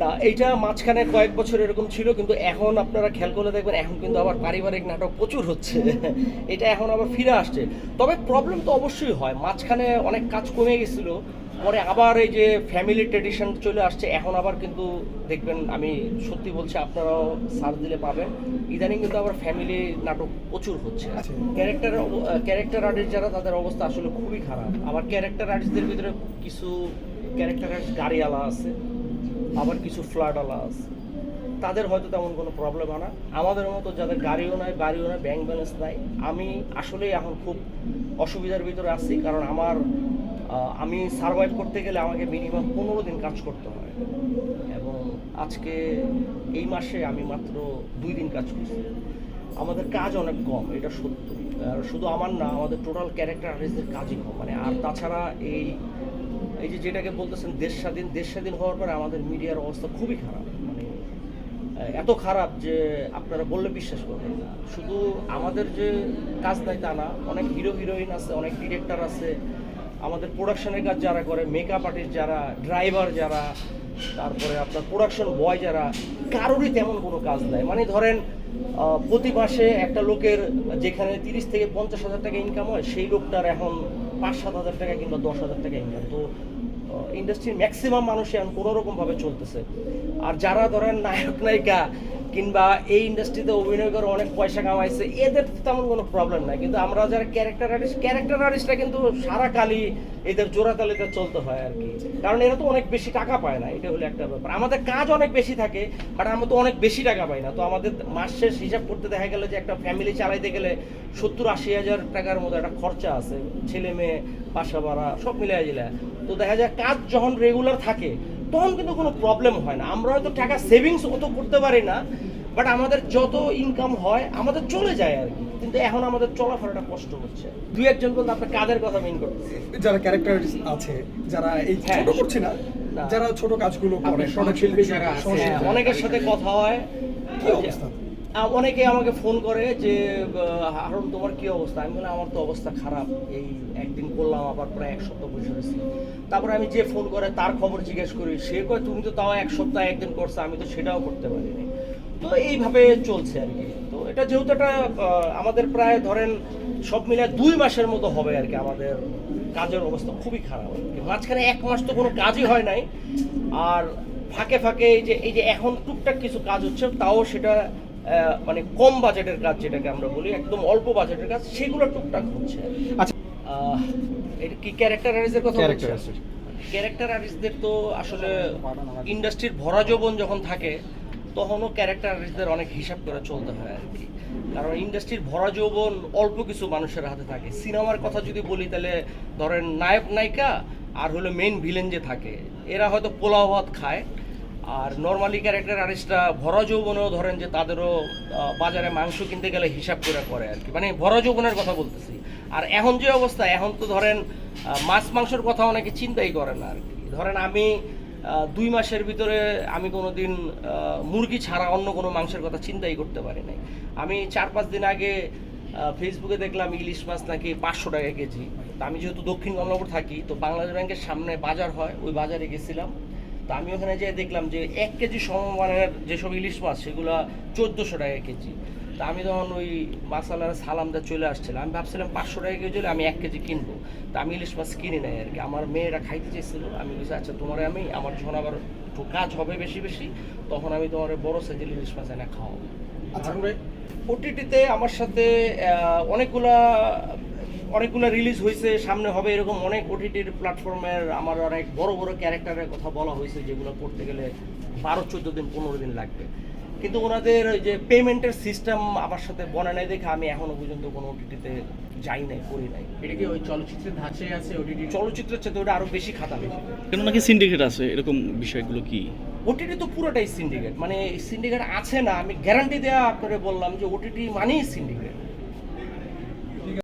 না এইটা মাঝখানে কয়েক বছর এরকম ছিল কিন্তু এখন আপনারা খেয়াল করলে দেখবেন এখন কিন্তু আবার পারিবারিক নাটক প্রচুর হচ্ছে। এটা এখন আবার ফিরে আসছে। তবে প্রবলেম তো অবশ্যই হয়। মাঝখানে অনেক কাজ কমে গেছিল পরে আবার এই যে ফ্যামিলি ট্রেডিশন চলে আসছে এখন আবার কিন্তু দেখবেন আমি সত্যি বলছি আপনারাও সার্চ দিলে পাবেন। ইদানিং কিন্তু আবার ফ্যামিলি নাটক প্রচুর হচ্ছে। ক্যারেক্টার ক্যারেক্টার আর্টিস্ট যারা তাদের অবস্থা আসলে খুবই খারাপ। আবার ক্যারেক্টার আর্টিস্টদের ভিতরে কিছু ক্যারেক্টার আর্টিস্ট গাড়িওয়ালা আছে। আবার কিছু ফ্ল্যাটওয়ালা আছে। তাদের হয়তো তেমন কোনো প্রবলেম হয় না। আমাদের মতো যাদের গাড়িও নাই, বাড়িও নাই ব্যাংক ব্যালেন্স নাই, আমি আসলেই এখন খুব অসুবিধার ভিতরে আছি। কারণ আমার আমি সার্ভাইভ করতে গেলে আমাকে মিনিমাম পনেরো দিন কাজ করতে হয়। এবং আজকে এই মাসে আমি মাত্র দুই দিন কাজ করছি। আমাদের কাজ অনেক কম, এটা সত্য। শুধু আমার না, আমাদের টোটাল ক্যারেক্টার আর্টিস্টদের কাজই কম। মানে আর তাছাড়া এই এই যে যেটাকে বলতেছেন দেশ স্বাধীন দেশ স্বাধীন হওয়ার পরে আমাদের মিডিয়ার অবস্থা খুবই খারাপ। মানে এত খারাপ যে আপনারা বললে বিশ্বাস করবেন না। শুধু আমাদের যে কাজ নাই তা না, অনেক হিরো, হিরোইন আছে, অনেক ডিরেক্টর আছে। আমাদের প্রোডাকশনের কাজ যারা করে মেকআপ আর্টিস্ট যারা ড্রাইভার যারা, তারপরে আপনার প্রোডাকশন বয় যারা, কারোরই তেমন কোনো কাজ নাই। মানে ধরেন প্রতি মাসে একটা লোকের যেখানে তিরিশ থেকে পঞ্চাশ হাজার টাকা ইনকাম হয়, সেই লোকটার এখন পাঁচ সাত হাজার টাকা কিংবা দশ হাজার টাকা ইনকাম তো ইন্ডাস্ট্রির ম্যাক্সিমাম মানুষই এখন কোনো রকমভাবে চলতেছে। আর যারা ধরেন নায়ক, নায়িকা কিংবা এই ইন্ডাস্ট্রিতে অভিনয় করে অনেক পয়সা কামাইছে, এদের তেমন কোনো প্রবলেম নাই। কিন্তু আমরা যারা ক্যারেক্টার আর্টিস্ট ক্যারেক্টার আর্টিস্টরা কিন্তু সারা কালি এদের জোড়াতালিতে চলতে হয় আর কি। কারণ এরা তো অনেক বেশি টাকা পায় না, এটা হলো একটা ব্যাপার। আমাদের কাজ অনেক বেশি থাকে বাট আমরা তো অনেক বেশি টাকা পাই না। তো আমাদের মাস শেষ হিসাব করতে দেখা গেলো যে একটা ফ্যামিলি চালাইতে গেলে সত্তর আশি হাজার টাকার মতো একটা খরচা আছে। ছেলে মেয়ে বাসা ভাড়া সব মিলাই জিলা তো দেখা যায় কাজ যখন রেগুলার থাকে তখন কিন্তু কোনো প্রবলেম হয় না। আমরা হয়তো টাকা সেভিংস অত করতে পারি না বাট আমাদের যত ইনকাম হয় আমাদের চলে যায় আর কি। কিন্তু এখন আমাদের চলাফেরাটা কষ্ট হচ্ছে। দুই একজন বলতে আপনার কাদের কথা মেন করতেছে? যারা ক্যারেক্টার আছে যারা এই হ্যাঁ। ছোট করছে না। যারা ছোট কাজগুলো করে। হ্যাঁ, অনেকের সাথে কথা হয়। কি অবস্থা? আহ, অনেকে আমাকে ফোন করে যে হারুন, তোমার কি অবস্থা? আমি বললাম আমার তো অবস্থা খারাপ। এই একদিন করলাম, আবার প্রায় এক সপ্তাহ বসে রয়েছি। তারপরে আমি যে ফোন করে তার খবর জিজ্ঞেস করি, সে কয়, তুমি তো তাও এক সপ্তাহ একদিন করছ, আমি তো সেটাও করতে পারিনি। তো এইভাবে চলছে আর কি। তো এটা যেহেতু একটা আমাদের প্রায় ধরেন সব মিলে দুই মাসের মতো হবে আর কি, আমাদের কাজের অবস্থা খুবই খারাপ মাঝখানে এক মাস তো কোনো কাজই হয় নাই। আর ফাঁকে ফাঁকে এই যে এই যে এখন টুকটাক কিছু কাজ হচ্ছে, তাও সেটা মানে কম বাজেটের কাজ যেটাকে আমরা বলি একদম অল্প বাজেটের কাজ সেগুলো টুকটাক হচ্ছে। আচ্ছা। এটা কি ক্যারেক্টার কথা বলছেন? ক্যারেক্টার আর্টিস্টদের তো আসলে ইন্ডাস্ট্রির ভরা যৌবন যখন থাকে তখনও ক্যারেক্টার আর্টিস্টদের অনেক হিসাব করে চলতে হয় আর কি। কারণ ইন্ডাস্ট্রির ভরা যৌবন অল্প কিছু মানুষের হাতে থাকে। সিনেমার কথা যদি বলি তাহলে ধরেন নায়ক নায়িকা আর হলো মেইন ভিলেন যে থাকে এরা হয়তো পোলাও ভাত খায় আর নর্মালি ক্যারেক্টার আর্টিস্টরা ভরা যৌবনেও ধরেন যে তাদেরও বাজারে মাংস কিনতে গেলে হিসাব করে করে আর কি। মানে ভরা যৌবনের কথা বলতেছি। আর এখন যে অবস্থা, এখন তো ধরেন মাছ মাংসের কথা অনেকে চিন্তাই করে না আর কি। ধরেন আমি দুই মাসের ভিতরে আমি কোনো দিন মুরগি ছাড়া অন্য কোনো মাংসের কথা চিন্তাই করতে পারি নাই। আমি চার পাঁচ দিন আগে ফেসবুকে দেখলাম ইলিশ মাছ নাকি পাঁচশো টাকা কেজি। আমি যেহেতু দক্ষিণ কমলাপুর থাকি, তো বাংলাদেশ ব্যাংকের সামনে বাজার হয়, ওই বাজারে গেছিলাম। তো আমি ওখানে যেয়ে দেখলাম যে এক কেজি সমমানের যেসব ইলিশ মাছ সেগুলো চোদ্দোশো টাকা কেজি। তা আমি তখন ওই মাসালার সালামটা চলে আসছিলাম আমি ভাবছিলাম পাঁচশো টাকা কেজি হলে আমি এক কেজি কিনবো। তা আমি ইলিশ মাছ কিনি নাই আর কি। আমার মেয়েরা খাইতে চেয়েছিল। আমি বলছি আচ্ছা তোমার আমি আমার যখন আবার একটু কাজ হবে বেশি বেশি তখন আমি তোমার বড় সাইজের ইলিশ মাছ এনে খাওয়াবো। আচ্ছা। ওটিটিতে আমার সাথে অনেকগুলা অনেকগুলো রিলিজ হয়েছে সামনে হবে এরকম অনেক ওটিটির প্ল্যাটফর্মের আমার অনেক বড় বড় ক্যারেক্টারের কথা বলা হয়েছে যেগুলো করতে গেলে বারো চোদ্দ দিন পনেরো দিন লাগবে। কিন্তু ওনাদের ওই যে পেমেন্টের সিস্টেম আমার সাথে বনে নাই দেখে আমি এখনও পর্যন্ত কোনো ওটিটিতে যাই নাই করি নাই। এটা কি ওই চলচ্চিত্রের ধাঁচে আছে ওটিটি চলচ্চিত্রের চেয়ে ওটা আরও বেশি খাতা বেশি কেন নাকি সিন্ডিকেট আছে এরকম বিষয়গুলো কি? ওটিটি তো পুরোটাই সিন্ডিকেট মানে সিন্ডিকেট আছে না আমি গ্যারান্টি দেওয়া আপনারে বললাম যে ওটিটি মানেই সিন্ডিকেট